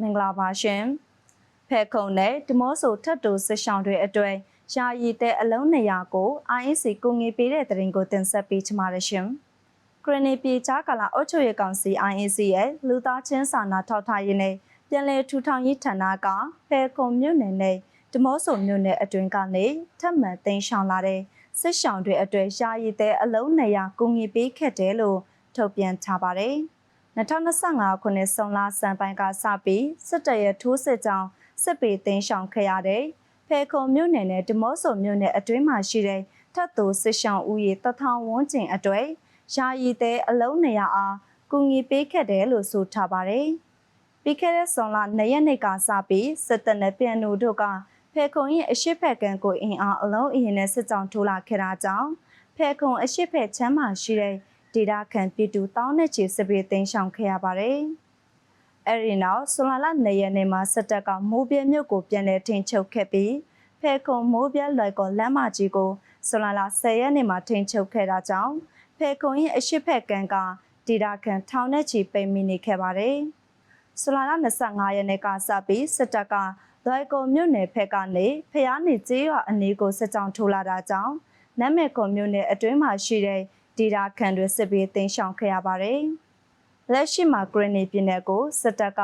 မင်္ဂလာပါရှင်ဖဲခုံနဲ့ဒီမော့ဆိုထတ်တူစစ်ဆောင်တွေအတွက်ယာယီတဲ့အလုံး200ကို INC ကိုငေပေးတဲ့တရင်ကိုတင်ဆက်ပေးချမှာရရှင်ခရနီပြေချာကာလာအုတ်ချွေကောင်စီ INC ရဲ့လူသားချင်းစာနာထောက်ထားရေးနဲ့ပြည်내ထူထောင်ရေးဌာနကဖဲခုံမြို့နယ်နဲ့ဒီမော့ဆိုမြို့နယ်အတွင်းကနေထပ်မံသိမ်းဆောင်လာတဲ့စစ်ဆောင်တွေအတွက်ယာယီတဲ့အလုံး200ကိုငေပေးခဲ့တယ်လို့ထုတ်ပြန်ထားပါတယ် 2025ခုနှစ်ဇွန်လစံပိုင်းကစပြီးစစ်တပ်ရဲ့ထိုးစစ်ကြောင့်စစ်ပေသိမ်းရှောင်ခဲ့ရတဲ့ဖဲခုံမြို့နယ်နဲ့ဒီမော့ဆိုမြို့နယ်အတွင်းမှာရှိတဲ့ထပ်သူစစ်ရှောင်ဦးရေတထောင်ဝန်းကျင်အတွက်ယာယီတဲ့အလုံး200အားကူညီပေးခဲ့တယ်လို့ဆိုထားပါတယ်။ပြီးခဲ့တဲ့ဇွန်လ2ရက်နေ့ကစပြီးစစ်တပ်နဲ့ပြန်နိုတို့ကဖဲခုံရဲ့အရှိဖက်ကံကိုအင်အားအလုံးအရင်နဲ့စစ်ကြောင်းထိုးလာခဲ့တာကြောင့်ဖဲခုံအရှိဖက်ချမ်းမှာရှိတဲ့ ဒေတာခံပြည်သူတောင်းနဲ့ချီစစ်ပြေးသိမ်းရှောင်ခဲ့ရပါတယ်။အဲဒီနောက်ဆွလာလနေရက်နေ့မှာစစ်တပ်ကမိုးပြဲမြို့ကိုပြန်လည်ထိန်ချုပ်ခဲ့ပြီးဖဲခုံမိုးပြဲလွယ်ကောလမ်းမကြီးကိုဆွလာလ10ရက်နေ့မှာထိန်ချုပ်ခဲ့တာကြောင့်ဖဲခုံရဲ့အရှိဖက်ကန်ကဒေတာခံထောင်နဲ့ချီပိတ်မိနေခဲ့ပါတယ်။ဆွလာလ25ရက်နေ့ကစပြီးစစ်တပ်ကလွယ်ကောမြို့နယ်ဖက်ကနေဖျားနေကျေးရွာအနီးကိုစစ်ကြောင်းထိုးလာတာကြောင့်နမ်မဲကွန်မြို့နယ်အတွင်းမှာရှိတဲ့ ဒေတာခံတွေစစ်ပေးသိမ်းရှောင်ခဲ့ရပါတယ်။လက်ရှိမှာဂရနီပြည်နယ်ကိုစစ်တပ်က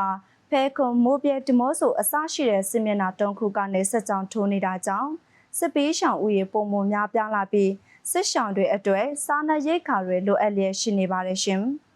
ဖဲခုံမိုးပြဲဒီမော့ဆိုအစရှိတဲ့စစ်မျက်နှာတုံးခုကနေစစ်ကြောင်းထိုးနေတာကြောင့်စစ်ပေးရှောင်ဦးရေပုံမများပြားလာပြီးစစ်ရှောင်တွေအတွက်စားနပ်ရိက္ခာတွေလိုအပ်လျက်ရှိနေပါတယ်ရှင်။